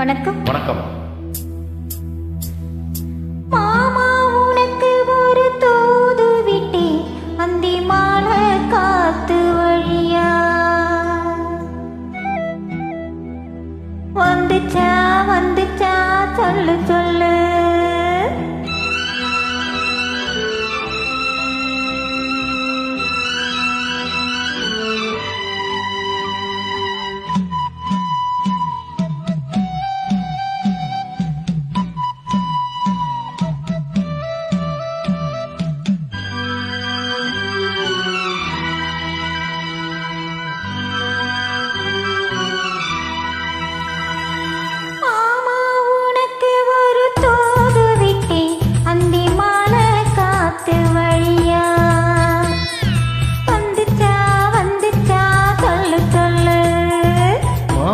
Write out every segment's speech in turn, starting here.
வணக்கம். வணக்கம். மாமா உனக்கு ஒரு தூது விட்டேன். அந்தி மாலை காத்து வழியா. வந்துச்சா வந்துச்சா சொல்லு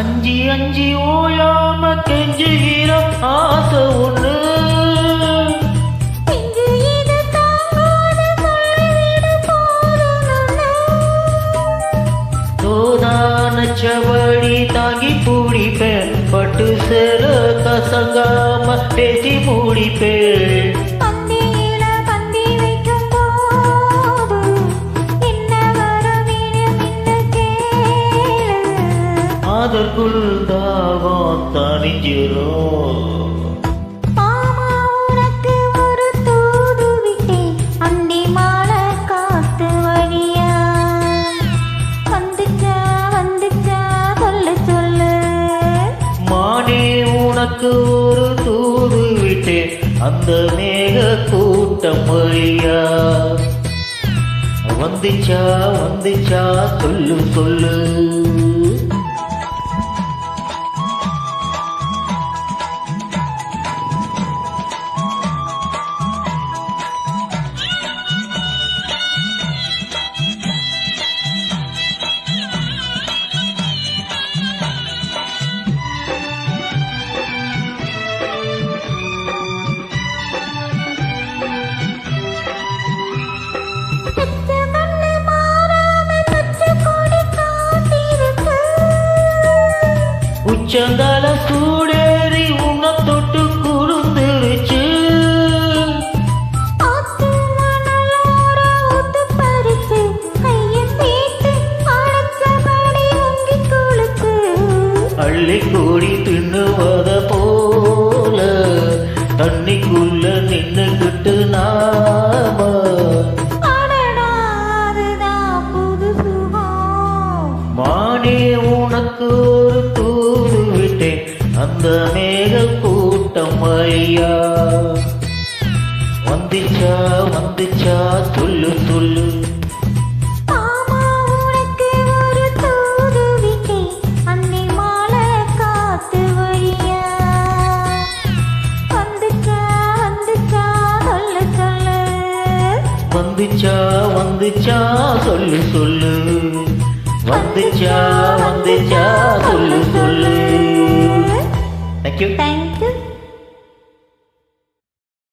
அஞ்சி அஞ்சி ஓயாம கெஞ்சுகிற ஆசை தோதான சவடி தாங்கி பிடிப்பேன் பட்டு சேர கசங்காம பேசி முடிப்பேன். அதற்குள் தாகம் மானே உனக்கு ஒரு தூது விட்டேன் அந்த மேக கூட்டம் வழியா. வந்துச்சா வந்துச்சா சொல்லு சொல்லு. உச்சந்தால சூடேறி உன்னை தொட்டு குறுந்துருச்சு அள்ளி கூடி தின்னுவத போல தண்ணிக்குள்ள நின்னுகிட்டு நான் மானே உனக்கு ஒரு தூது விட்டேன். அந்த மேக கூட்டம் ஐயா. வந்துச்சா வந்துச்சா சொல்லு சொல்லு. வந்துச்சா வந்துச்சா சொல்லு சொல்லு. வந்துச்சா வந்துச்சா சொல்லு சொல்லு தேங்க்யூ தேங்க்யூ